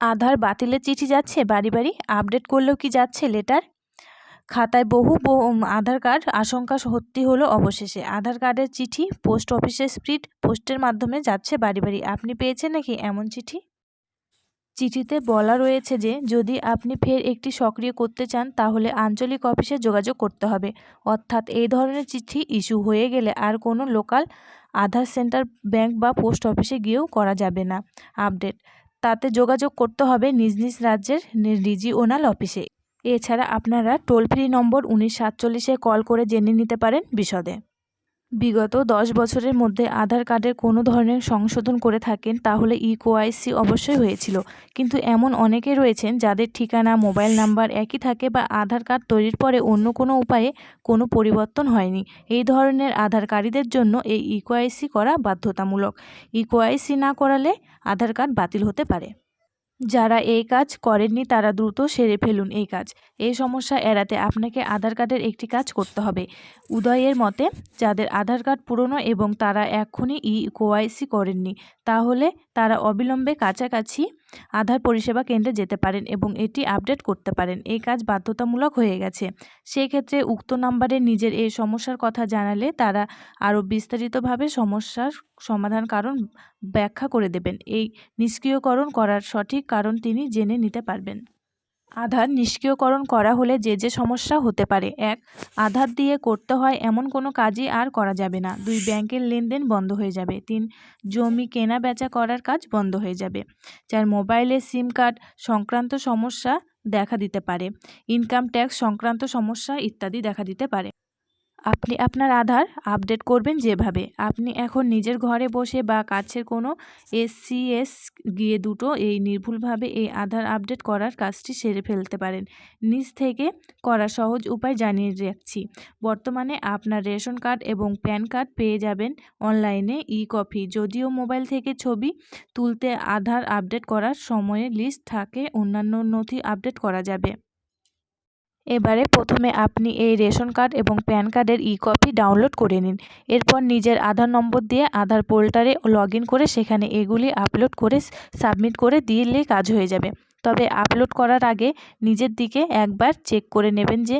আধার বাতিলের চিঠি যাচ্ছে? বাড়ি বাড়ি। আপডেট করলেও কি যাচ্ছে লেটার? খাতায় বহু আধার কার্ড। আশঙ্কা সত্যি হলো অবশেষে। আধার কার্ডের চিঠি, পোস্ট অফিসের স্পিড পোস্টের মাধ্যমে যাচ্ছে বাড়ি বাড়ি। আপনি পেয়েছেন নাকি এমন চিঠি? চিঠিতে বলা রয়েছে যে, যদি আপনি ফের একটি সক্রিয় করতে চান, তাহলে আঞ্চলিক অফিসে যোগাযোগ করতে হবে। অর্থাৎ এই ধরনের চিঠি ইস্যু হয়ে গেলে আর কোনো লোকাল আধার সেন্টার, ব্যাংক বা পোস্ট অফিসে গিয়েও করা যাবে না। আপডেট তাতে যোগাযোগ করতে হবে নিজ নিজ রাজ্যের রিজিওনাল অফিসে। এছাড়া আপনারা টোল ফ্রি নম্বর উনিশ সাতচল্লিশে কল করে জেনে নিতে পারেন বিশদে। বিগত দশ বছরের মধ্যে আধার কার্ডের কোনো ধরনের সংশোধন করে থাকেন তাহলে ই কোআইসি অবশ্যই হয়েছিল। কিন্তু এমন অনেকে রয়েছেন যাদের ঠিকানা, মোবাইল নাম্বার একই থাকে বা আধার কার্ড তৈরির পরে অন্য কোনো উপায়ে কোনো পরিবর্তন হয়নি। এই ধরনের আধারকারীদের জন্য এই ই কোআইসি করা বাধ্যতামূলক। ই কোআইসি না করালে আধার কার্ড বাতিল হতে পারে। যারা এই কাজ করেননি, তারা দ্রুত সেরে ফেলুন এই কাজ। এই সমস্যা এড়াতে আপনাকে আধার কার্ডের একটি কাজ করতে হবে। উদয়ের মতে, যাদের আধার কার্ড পুরনো এবং তারা এখনই ই কোয়াইসি করেননি, তাহলে তারা অবিলম্বে কাছাকাছি আধার পরিষেবা কেন্দ্রে যেতে পারেন এবং এটি আপডেট করতে পারেন। এই কাজ বাধ্যতামূলক হয়ে গেছে। সেই ক্ষেত্রে উক্ত নাম্বারে নিজের এই সমস্যার কথা জানালে তারা আরও বিস্তারিতভাবে সমস্যার সমাধান কারণ ব্যাখ্যা করে দেবেন। এই নিষ্ক্রিয়করণ করার সঠিক কারণ তিনি জেনে নিতে পারবেন। আধার নিষ্ক্রিয়করণ করা হলে যে যে সমস্যা হতে পারে। এক, আধার দিয়ে করতে হয় এমন কোনো কাজই আর করা যাবে না। দুই, ব্যাংকের লেনদেন বন্ধ হয়ে যাবে। তিন, জমি কেনা বেচা করার কাজ বন্ধ হয়ে যাবে। চার, মোবাইলে সিম কার্ড সংক্রান্ত সমস্যা দেখা দিতে পারে। ইনকাম ট্যাক্স সংক্রান্ত সমস্যা ইত্যাদি দেখা দিতে পারে। আপনি আপনার আধার আপডেট করবেন যেভাবে। আপনি এখন নিজের ঘরে বসে বা কাছের কোনো এসসিএস গিয়ে দুটো এই নির্ভুলভাবে এই আধার আপডেট করার কাজটি সেরে ফেলতে পারেন। নিজ থেকে করা সহজ উপায় জানিয়ে রাখছি। বর্তমানে আপনার রেশন কার্ড এবং প্যান কার্ড পেয়ে যাবেন অনলাইনে ই কপি যদিও মোবাইল থেকে ছবি তুলতে আধার আপডেট করার সময়ে লিস্ট থাকে, অন্যান্য নথি আপডেট করা যাবে। এবারে প্রথমে আপনি এই রেশন কার্ড এবং প্যান কার্ডের ই কপি ডাউনলোড করে নিন। এরপর নিজের আধার নম্বর দিয়ে আধার পোর্টালে লগ করে সেখানে এগুলি আপলোড করে সাবমিট করে দিলে কাজ হয়ে যাবে। তবে আপলোড করার আগে নিজের দিকে একবার চেক করে নেবেন যে